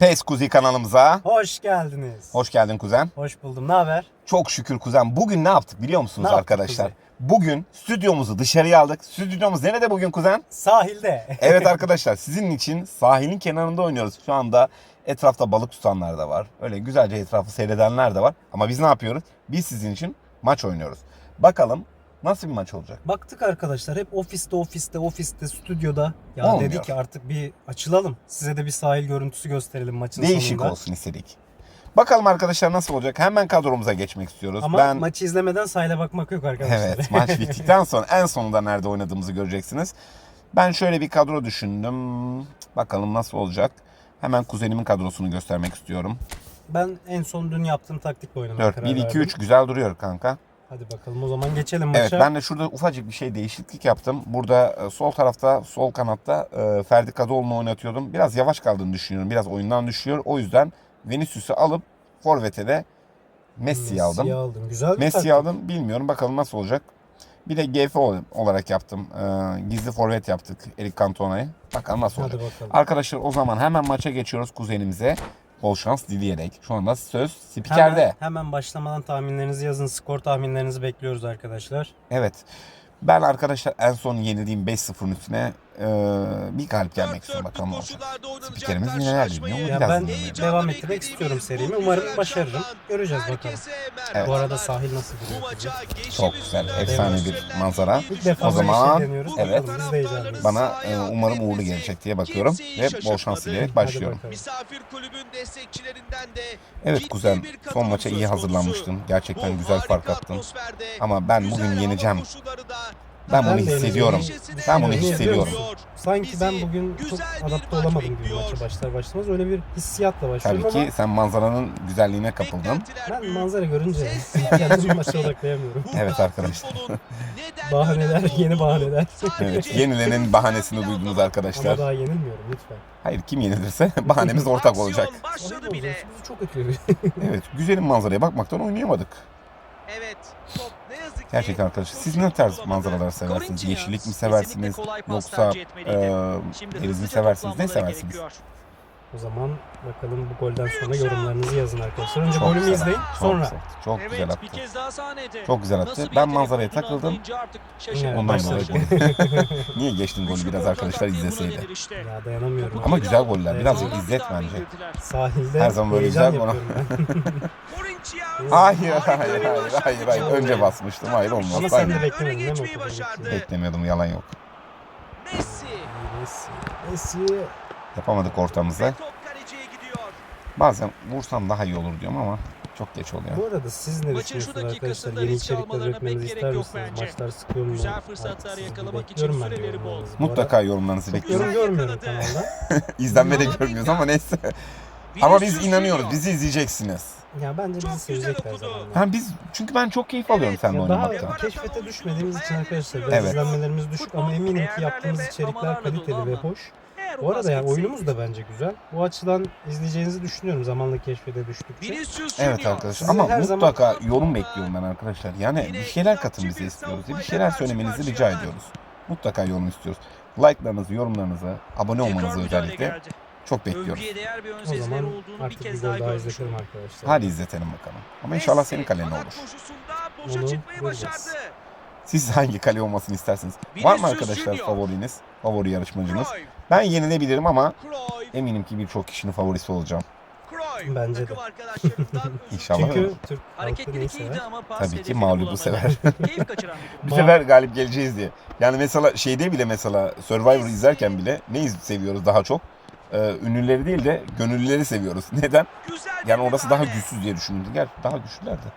PES Kuzi kanalımıza. Hoş geldiniz. Hoş geldin kuzen. Hoş buldum. Ne haber? Çok şükür kuzen. Bugün ne yaptık biliyor musunuz Ne yaptık arkadaşlar? Bugün stüdyomuzu dışarıya aldık. Stüdyomuz nerede bugün kuzen? Sahilde. Evet arkadaşlar sizin için sahilin kenarında oynuyoruz. Şu anda etrafta balık tutanlar da var. Öyle güzelce etrafı seyredenler de var. Ama biz ne yapıyoruz? Biz sizin için maç oynuyoruz. Bakalım nasıl bir maç olacak? Baktık arkadaşlar hep ofiste ofiste ofiste stüdyoda. Ya Olmuyor. dedik ki artık bir açılalım. Size de bir sahil görüntüsü gösterelim maçın Değişik sonunda. olsun istedik. Bakalım arkadaşlar nasıl olacak? Hemen kadromuza geçmek istiyoruz. Ama ben maçı izlemeden sahile bakmak yok arkadaşlar. Evet maç bittikten sonra en sonunda nerede oynadığımızı göreceksiniz. Ben şöyle bir kadro düşündüm. Bakalım nasıl olacak. Hemen kuzenimin kadrosunu göstermek istiyorum. ben en son dün yaptığım taktikle oynamaya 4, karar 1, 2, verdim. 3 güzel duruyor kanka. Hadi bakalım o zaman geçelim maça. Evet ben de şurada ufacık bir şey değişiklik yaptım. Burada e, sol tarafta, sol kanatta e, Ferdi Kadıoğlu'nu oynatıyordum. Biraz yavaş kaldığını düşünüyorum. Biraz oyundan düşüyor. O yüzden Vinicius'u alıp Forvet'e de Messi'yi aldım. Messi'yi aldım. Güzel bir Messi'yi aldım. Bilmiyorum bakalım nasıl olacak. Bir de GF ol- olarak yaptım. Ee, gizli forvet yaptık Eric Cantona'yı. Bakalım nasıl Hadi olacak. bakalım. Arkadaşlar o zaman hemen maça geçiyoruz kuzenimize. Bol şans dileyerek. Şu anda söz spikerde. Hemen, hemen başlamadan tahminlerinizi yazın. Skor tahminlerinizi bekliyoruz arkadaşlar. Evet. Ben arkadaşlar en son yenildiğim 5-0'ın üstüne e, bir galip gelmek istiyorum. Bakalım olacak. Spikerimiz yine neler ama Ya biraz ben dinleyelim. devam ettirmek istiyorum serimi. Umarım başarırım. Göreceğiz bakalım. Evet. Bu arada sahil nasıl duruyor? Çok güzel. Efsane bir manzara. İlk defa O böyle zaman şey deniyoruz. evet. Bakalım biz de heyecanlıyız. Bana e, umarım uğurlu gelecek diye bakıyorum. Ve bol şans dileyerek başlıyorum. bakalım. Misafir kulübün destekçilerinden de Evet ciddi kuzen bir son maça iyi hazırlanmıştım. Gerçekten güzel fark atmosferde Ama ben bugün yeneceğim. Ben bunu Ben de hissediyorum. Ben bunu hissediyorum. Sanki ben bugün çok adapte olamadım gibi maça başlar başlamaz. Öyle bir hissiyatla başlıyorum Tabii ama ki sen manzaranın güzelliğine kapıldın. Ben manzara görünce kendimi bir maça odaklayamıyorum. Evet arkadaşlar. Bahaneler, yeni bahaneler. Evet, yenilenin bahanesini duydunuz Ama arkadaşlar. daha yenilmiyorum lütfen. Hayır kim yenilirse bahanemiz ortak olacak. Başladı bile. çok ötüyor. Evet, güzelim manzaraya bakmaktan oynayamadık. Evet. Top ne yazık ki Gerçekten arkadaşlar. Siz ne tarz manzaralar seversiniz? Yeşillik mi seversiniz? Yoksa e, deniz mi seversiniz? Ne seversiniz? O zaman bakalım bu golden sonra yorumlarınızı yazın arkadaşlar. Önce Çok golümü izleyin. Çok Sonra güzel, çok Evet, güzel bir attı. kez daha sahnede. Çok güzel attı. Ben manzaraya takıldım. Evet, Ondan dolayı Niye geçtin golü biraz arkadaşlar izleseydi. ya dayanamıyorum. Ama güzel goller. Birazcık izzet bence. Sahilde Her zaman böyle güzel bana. Hayır, hayır, hayır, hayır, hayır. Önce basmıştım. Hayır olmaz. Ama sen de beklemedin değil mi? Beklemiyordum yalan yok. Messi. Messi. Messi. Yapamadık ortamızda. Bazen vursam daha iyi olur diyorum ama çok geç oluyor. Bu arada siz ne Maçın şu düşünüyorsunuz dakikasında arkadaşlar? Yeni risk içerikler almalarına pek ister gerek yok misiniz? bence. Maçlar sıkıyor mu? Güzel Artık fırsatlar sizi yakalamak için bekliyorum ben de süreleri bol. yorumlarınızı. Bu arada Mutlaka yorumlarınızı bekliyorum. Yorum görmüyorum kanalda. İzlenme de görmüyoruz ama neyse. Ama biz inanıyoruz. Bizi izleyeceksiniz. Ya bence Çok bizi güzel sevecekler okudu. zamanla. Yani biz çünkü ben çok keyif alıyorum seninle Ya daha oynamaktan. keşfete düşmediğimiz için arkadaşlar biraz Evet. izlenmelerimiz düşük ama eminim ki yaptığımız içerikler kaliteli ve hoş. Bu arada yani oyunumuz da bence güzel. Bu açıdan izleyeceğinizi düşünüyorum zamanla keşfete düştükçe. Vinicius Evet arkadaşlar ama her zaman- mutlaka yorum bekliyorum ben arkadaşlar. Yani bir şeyler katın bize istiyoruz. Bir şeyler söylemenizi rica ediyoruz. Mutlaka yorum istiyoruz. Like'larınızı, yorumlarınızı, abone olmanızı özellikle çok bekliyoruz. Övgüye değer bir ön O zaman olduğunu bir artık bir kez gol daha daha görmüş olduk. arkadaşlar. Hadi izletelim bakalım. Ama inşallah Messi, senin kalen atak olur. koşusunda boşa Onu çıkmayı başardı. Siz hangi kale olmasını istersiniz? Var mı Vinicius arkadaşlar Junior. favoriniz? Favori yarışmacınız? Cruyff, Ben yenilebilirim ama Cruyff, eminim ki birçok kişinin favorisi olacağım. Cruyff. Bence de. Takım arkadaşlarından özür İnşallah. Çünkü Türk halkı Hareketlilik neyi sever? iyiydi ama pas Tabii ki hedefini mağlubu bulamadı. sever. Keyif kaçıran bir Bu Ma- sefer galip geleceğiz diye. Yani mesela şeyde bile mesela Survivor izlerken bile ne iz- seviyoruz daha çok? Ee, ünlüleri değil de gönüllüleri seviyoruz. Neden? Yani orası daha güçsüz diye düşündüm. Gerçi daha güçlüler de.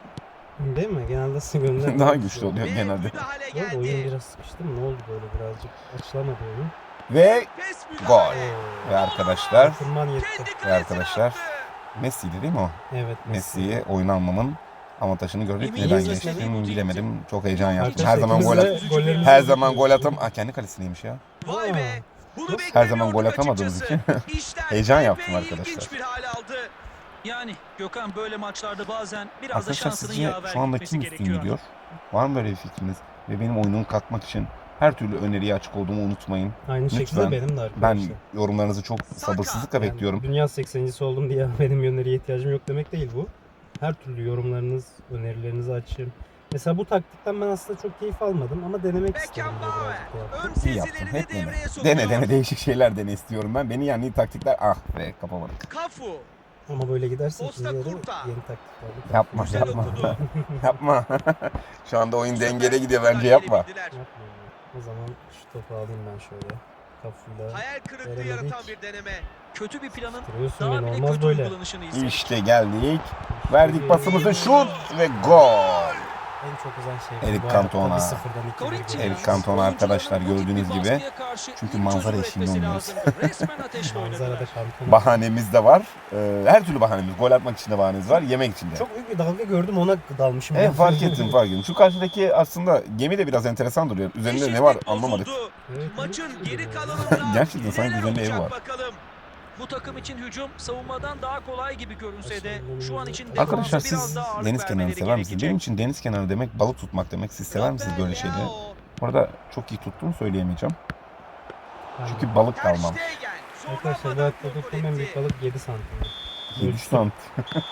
Değil mi? Genelde gönder. Daha güçlü oluyor genelde. arada oyun biraz sıkıştı mı? Ne oldu böyle birazcık? Açılamadı oyun. Ve Gol. ve arkadaşlar ve arkadaşlar. Messi'ydi değil mi o? Evet Messi. Messi'ye oyun almamın avantajını gördük. Neden geçtim bilemedim. Çok heyecan yaptım. Her zaman gol at. Her zaman gol atam. Aa, kendi kalesineymiş ya. Vay be. Bunu Her Her zaman gol atamadığımız için heyecan yaptım arkadaşlar. bir hal aldı. Yani Gökhan böyle maçlarda bazen biraz da Arkadaşlar şansının sizce yaver şu anda kim üstün gidiyor? Var mı böyle bir fikriniz? Ve benim oyunumu katmak için Her türlü öneriye açık olduğumu unutmayın. Aynı Lütfen. şekilde benim de Ben arkadaşlar. yorumlarınızı çok sabırsızlıkla Yani bekliyorum. Dünya 80'cisi oldum diye benim öneriye ihtiyacım yok demek değil bu. Her türlü yorumlarınız, önerilerinizi açayım. Mesela bu taktikten ben aslında çok keyif almadım ama denemek istedim. Ön İyi yaptın. Hep dene. Dene dene değişik şeyler dene istiyorum ben. Beni yani taktikler ah be kapamadık. Kafu. Ama böyle giderse Costa yeni taktiklerle Yapma Güzel yapma. yapma. Şu anda oyun dengede gidiyor bence yapma. Yapmayın. O zaman şu topu alayım ben şöyle. Kafayla Hayal kırıklığı Veremedik. yaratan bir deneme. Kötü bir planın duruyorsun daha bile kötü böyle. uygulanışını izledik. İşte geldik. Verdik pasımızı şut ve gol. En çok uzan şey. Eric bu Cantona. Eric Cantona arkadaşlar gördüğünüz gibi. Çünkü manzara eşiğinde oynuyoruz. Bahanemiz de var. Ee, her türlü bahanemiz. Gol atmak için de bahanemiz var. Yemek için de. Çok büyük bir dalga gördüm ona dalmışım. Evet fark ettim fark ettim. Şu karşıdaki aslında gemi de biraz enteresan duruyor. Üzerinde ne var anlamadık. Evet, Maçın geri kalanında Gerçekten sanki üzerinde ev var. Bakalım. Bu takım için hücum savunmadan daha kolay gibi görünse de şu an için Arkadaşlar siz deniz kenarını sever misiniz? Benim için deniz kenarı demek balık tutmak demek. Siz sever misiniz böyle şeyleri? Orada çok iyi tuttuğumu söyleyemeyeceğim. Çünkü balık Ter kalmam. Stegen Arkadaşlar bu zorlanmadan hayatta kontrol tuttuğum en büyük etti. balık 7 santim. 7 sant.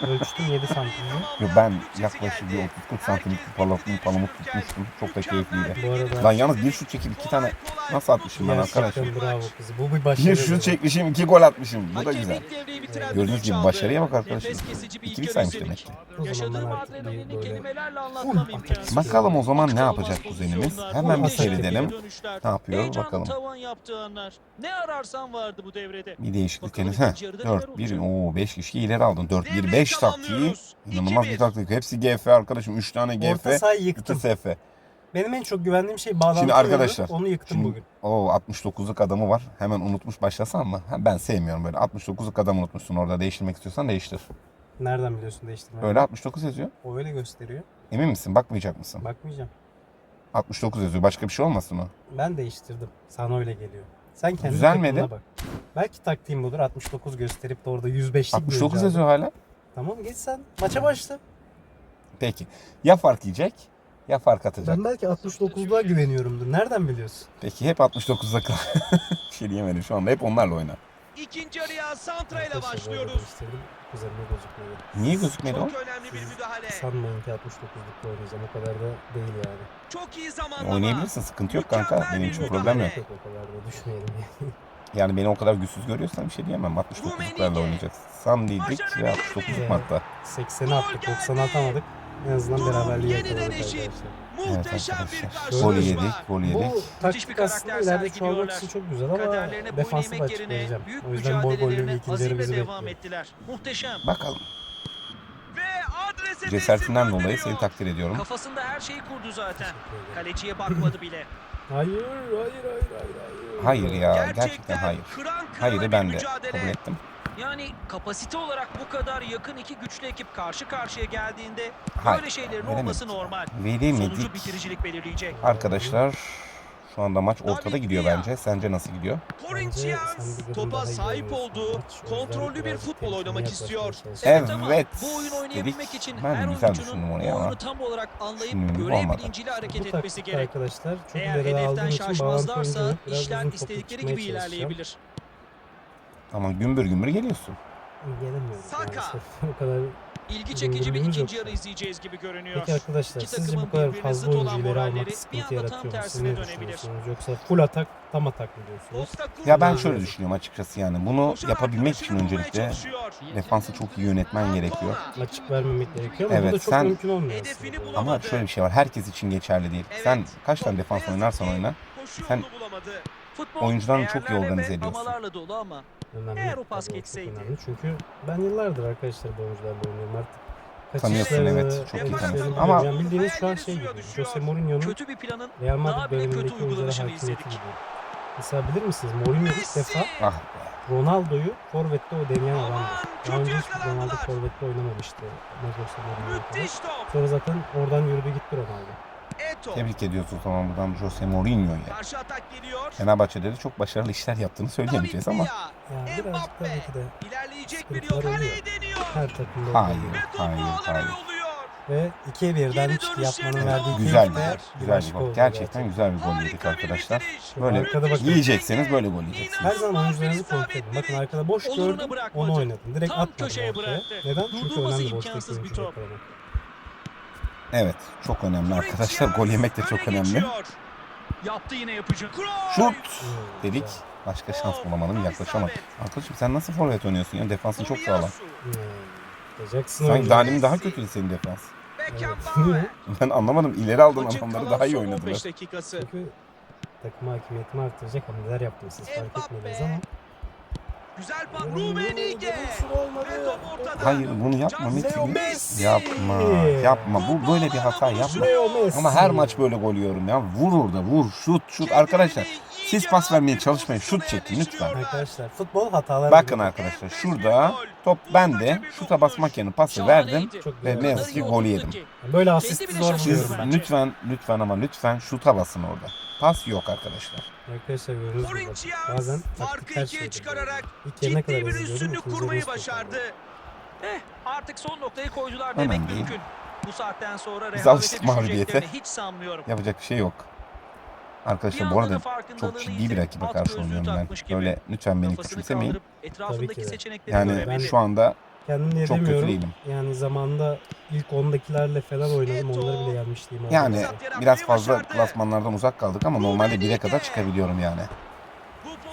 Ölçtüm 7 santim. Yo, Ben yaklaşık bir 30-40 santimlik bir palamut, palamut tutmuştum. Çok da keyifliydi. Bu arada- Lan yalnız bir şut çekip iki tane nasıl atmışım ben arkadaş? Gerçekten bravo kızı. Bu bir başarı. Bir şut çekmişim iki gol atmışım. Bu da güzel. Gördüğünüz gibi başarıya bak arkadaşlar. Nefes kesici bir ilk İkili saymış demek ki. O zaman Yaşadığım ben artık adrenalini kelimelerle anlatmam imkansız. Bakalım o zaman ne yapacak kuzenimiz? Hemen bir seyredelim. Ne yapıyor heyecanlı bakalım. tavan yaptığı anlar. Ne ararsan vardı bu devrede. Bir değişiklik henüz. Heh. ikinci yarıda neler 4-1. olacak? Oo 5 kişi ileri aldın. 4-1 Devreyi 5 taktiği. İnanılmaz bir 2-1. taktik. Hepsi GF arkadaşım. 3 tane Orta GF, sahayı 2 yıktım. SF. Benim en çok güvendiğim şey bağlantı Şimdi arkadaşlar, Onu yıktım Şimdi bugün. o 69'luk adamı var. Hemen unutmuş başlasan mı? Ha, Ben sevmiyorum böyle. 69'luk adam unutmuşsun orada. Değiştirmek istiyorsan değiştir. Nereden biliyorsun değiştirmeyi? Öyle 69 yazıyor. O öyle gösteriyor. Emin misin? Bakmayacak mısın? Bakmayacağım. 69 yazıyor. Başka bir şey olmasın o? Ben değiştirdim. Sana öyle geliyor. Sen kendi Düzelmedi. bak. Belki taktiğim budur. 69 gösterip de orada 105'lik 69 göreceğim. yazıyor hala. Tamam geç sen. Maça başla. Peki. Ya fark yiyecek ya fark atacak. Ben belki 69'luğa güveniyorumdur. Nereden biliyorsun? Peki hep 69'a kal. bir şey diyemedim şu anda. Hep onlarla oyna. İkinci yarıya Santra ile Arkadaşlar başlıyoruz. Üzerine. Niye gözükmedi o? Çok önemli bir müdahale. Sanmayın ki 69'lukta oynayacağım. O kadar da değil yani. Çok iyi zamanlama. Oynayabilirsin. Sıkıntı yok kanka. Mükemmel Benim bir için müdahale. problem yok. Yok o kadar da düşmeyelim yani. Yani beni o kadar güçsüz görüyorsan bir şey diyemem. 69'luklarla Rummenigge. oynayacağız. Sandiydik ve 69'luk hatta. 80'i attık, 90'ı atamadık. En azından beraberliği yakaladık eşit. arkadaşlar. Muhteşem bir arkadaşlar. Gol yedik, gol yedik. Bu bir taktik aslında ileride çoğalmak için çok güzel ama defansı da açık yerine vereceğim. büyük O yüzden bol gollü bir mücadelelerine ikinci yarı bizi bekliyor. ettiler. Muhteşem. Bakalım. Ve adrese Cesaretinden dolayı seni takdir ediyorum. Kafasında her şeyi kurdu zaten. Kaleciye bakmadı bile. Hayır, hayır, hayır, hayır, hayır. Hayır ya gerçekten hayır. kıran kırana Hayırı ben de kabul ettim. Yani kapasite olarak bu kadar yakın iki güçlü ekip karşı karşıya geldiğinde Hayır. böyle şeylerin veremedik. olması normal. Sonucu Veremedik. bitiricilik belirleyecek. Arkadaşlar şu anda maç ortada gidiyor bence. Sence nasıl gidiyor? Corinthians topa sahip oynuyorsun oldu. maç. O yüzden Kontrollü bir futbol oynamak istiyor. Evet. ama bu oyunu oynayabilmek için Ben her güzel oyuncunun oyunu tam olarak anlayıp görev bilinciyle hareket etmesi gerek. arkadaşlar çok Eğer hedeften şaşmazlarsa işler istedikleri gibi çalışacağım. ilerleyebilir. Ama gümbür gümbür geliyorsun. Gelemiyorum Saka. maalesef. o kadar. İlgi çekici bir ikinci yarı izleyeceğiz gibi görünüyor. Peki arkadaşlar İki sizce bu kadar fazla oyuncu ileri almak sıkıntı yaratıyor mu? Siz ne düşünüyorsunuz? Yoksa full atak tam atak mı diyorsunuz? Ya ben şöyle düşünüyorum açıkçası yani. Bunu yapabilmek için öncelikle defansı çok iyi yönetmen gerekiyor. Açık vermemek gerekiyor ama bu Evet, da çok sen- mümkün olmuyor aslında. Ama şöyle bir şey var. Herkes için geçerli değil. Evet, Sen kaç tane ne defans oynarsan oyna. sen- Oyuncularını çok iyi organize ediyorsun. Önemli. Eğer o pas geçseydi. önemli. Çünkü ben yıllardır arkadaşlar bu oyuncularla oynuyorum artık. Tanıyorsun, evet, çok iyi tanıyorsun. Ama- yani bildiğiniz şu an şey gibi. Jose. Mourinho'nun kötü bir planın Real Madrid daha bile kötü dönemindeki oyunculara hakimiyeti izledik. gibi. Mesela bilir misiniz Mourinho ilk defa Ah Ronaldo'yu Forvet'te o deneyen adamdı. Daha önce hiç Ronaldo. Forvet'te oynamamıştı. Sonra zaten oradan yürüdü gitti Ronaldo. Eto. tebrik ediyorsun tamam buradan Jose Mourinho'ya. Karşı atak geliyor. Fenerbahçe'de de çok başarılı işler yaptığını söyleyemeyeceğiz ama. Yani birazcık Mbappe. tabii ki de İlerleyecek bir. Kaleye deniyor. her takımda Hayır. Hayır, hayır. Ve 2'ye birden Geri çıktı dönüşlerini yapmanın verdiği Güzel bir gol. Güzel bir gol. Gerçekten güzel bir gol yedik arkadaşlar. Böyle Arkada bakın. yiyecekseniz böyle gol yiyeceksiniz. Her zaman oyuncularınızı kontrol edin. Bakın arkada boş gördüm, onu oynadım. Direkt atmadım köşeye ortaya. bıraktı. Neden? Çünkü Durdurması önemli boştaki imkansız bir oyuncuyu top. yakalamak. Evet çok önemli arkadaşlar. Gol yemek de çok Öne önemli. Yaptı yine yapıcı. Şut dedik. Başka şans bulamadım yaklaşamadım. Arkadaşım sen nasıl forvet oynuyorsun ya? Defansın çok sağlam. Jackson Sanki oyuncu. daha kötüydü senin defans. Beckenbauer. Ben anlamadım. İleri aldın adamları daha iyi oynadılar. 15 dakikası. Çünkü takım hakimiyetini arttıracak hamleler yaptınız siz fark etmediniz ama. Güzel pas. Rumenige. Jackson olmadı. Ve top ortada. Hayır bunu yapma Metin. Messi. Yapma. Yapma. Bu böyle bir hata yapma. Ama her maç böyle gol yiyorum ya. Vur orada vur. Şut şut. Arkadaşlar siz pas vermeye çalışmayın. Şut çekin lütfen. Arkadaşlar futbol hatalar. Bakın arkadaşlar şurada top bende. Şuta basmak yerine pası verdim. Çok Ve ne yazık ki gol yedim. Böyle bile zor buluyorum ben. lütfen lütfen ama lütfen şuta basın orada. Pas yok arkadaşlar. Gördüğünüz gibi bak, bazen farkı ikiye çıkararak ciddi bir üstünlük kurmayı başardı. Eh, artık son noktayı koydular Hemen demek değil. mümkün. Bu saatten sonra Biz rehavete düşeceklerini hiç sanmıyorum. Yapacak bir şey yok. Arkadaşlar bu arada çok ciddi bir rakibe karşı oynuyorum ben. Böyle lütfen beni küçümsemeyin. Yani şu anda Kendim de Çok kötü demiyorum. değilim. Yani zamanında ilk 10'dakilerle falan oynadım. Onları bile yenmişliğim oldu. yani biraz fazla klasmanlardan uzak kaldık ama normalde 1'e kadar çıkabiliyorum yani.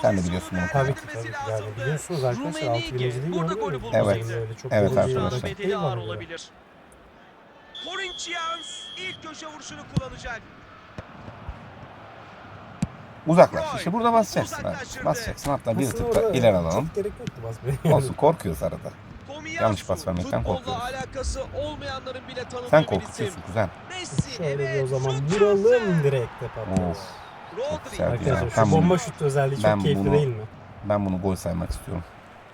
Sen de biliyorsun bunu. Tabii ki tabii ki. Yani biliyorsunuz arkadaşlar alt Rummenigge birinciliği burada görüyor golü musunuz? Evet. Evet arkadaşlar. bedeli değil ağır olabilir. Corinthians ilk köşe vuruşunu kullanacak. Uzaklaş. İşte burada basacaksın. abi. Basacaksın. Hatta bir Aslında tık da orada ileri alalım. Çok gerek yoktu basmaya. Olsun korkuyoruz arada. Yanlış pas vermekten korkuyoruz. alakası olmayanların bile tanıdığı Sen korkutuyorsun kuzen. Şöyle bir o zaman vuralım direkt de patlıyor. Of. Rodri. güzel. Arkadaşlar şu ben bunu- bomba şut özelliği ben çok keyifli bunu- değil mi? Ben bunu gol saymak istiyorum.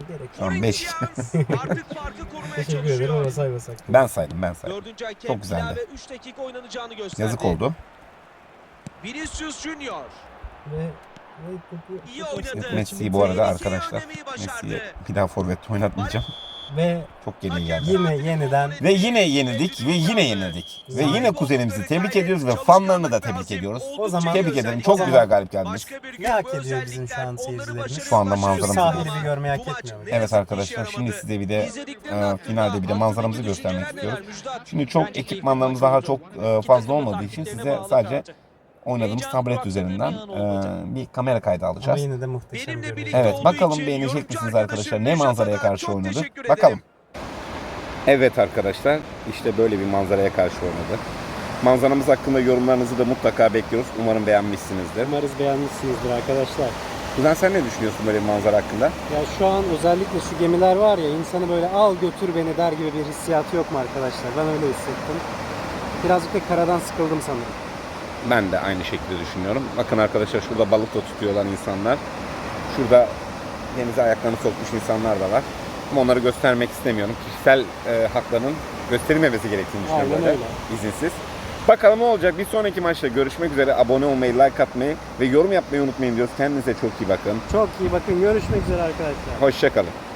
Gerek an 5. Corinthians artık farkı korumaya Teşekkür ederim çalışıyor. ama saymasak. Ben saydım ben saydım. Dördüncü hakem Çok güzeldi. ilave 3 dakika oynanacağını gösterdi. Yazık oldu. Vinicius Junior Ve, iyi oynadı. Messi'yi bu arada arkadaşlar. Messi'yi bir daha forvette oynatmayacağım. Ve Çok geriye geldi. yine yeniden Ve yine yenildik ve yine yenildik. Ve yine kuzenimizi tebrik ediyoruz ve fanlarını da tebrik ediyoruz. O zaman- Tebrik ederim. Çok zaman- güzel galip geldiniz. Ne hak ediyor bizim şu an seyircilerimiz? Şu anda manzaramızı sahili bir görmeyi hak etmiyor Evet arkadaşlar şimdi size bir de e, finalde bir de manzaramızı göstermek istiyoruz. Şimdi çok ekipmanlarımız daha çok e, fazla olmadığı için size sadece. Oynadığımız Heyecan tablet üzerinden e, bir kamera kaydı ama alacağız. yine de muhteşem görünüyor. Evet bakalım beğenecek misiniz arkadaşlar? Ne manzaraya karşı çok oynadı? teşekkür ederim. Bakalım. Evet arkadaşlar işte böyle bir manzaraya karşı oynadı. Manzaramız hakkında yorumlarınızı da mutlaka bekliyoruz. Umarım beğenmişsinizdir. Umarız beğenmişsinizdir arkadaşlar. Kuzen sen ne düşünüyorsun böyle bir manzara hakkında? Ya şu an özellikle şu gemiler var ya insanı böyle al götür beni der gibi bir hissiyatı yok mu arkadaşlar? Ben öyle hissettim. Birazcık da karadan sıkıldım sanırım. Ben de aynı şekilde düşünüyorum. Bakın arkadaşlar şurada balık da tutuyorlar insanlar. Şurada denize ayaklarını sokmuş insanlar da var. Ama onları göstermek istemiyorum. Kişisel e, haklarının gösterilmemesi gerektiğini düşünüyorum Aynen öyle. izinsiz. Bakalım ne olacak? Bir sonraki maçta görüşmek üzere. Abone olmayı, like atmayı ve yorum yapmayı unutmayın diyoruz. Kendinize çok iyi bakın. Çok iyi bakın görüşmek üzere arkadaşlar. Hoşçakalın.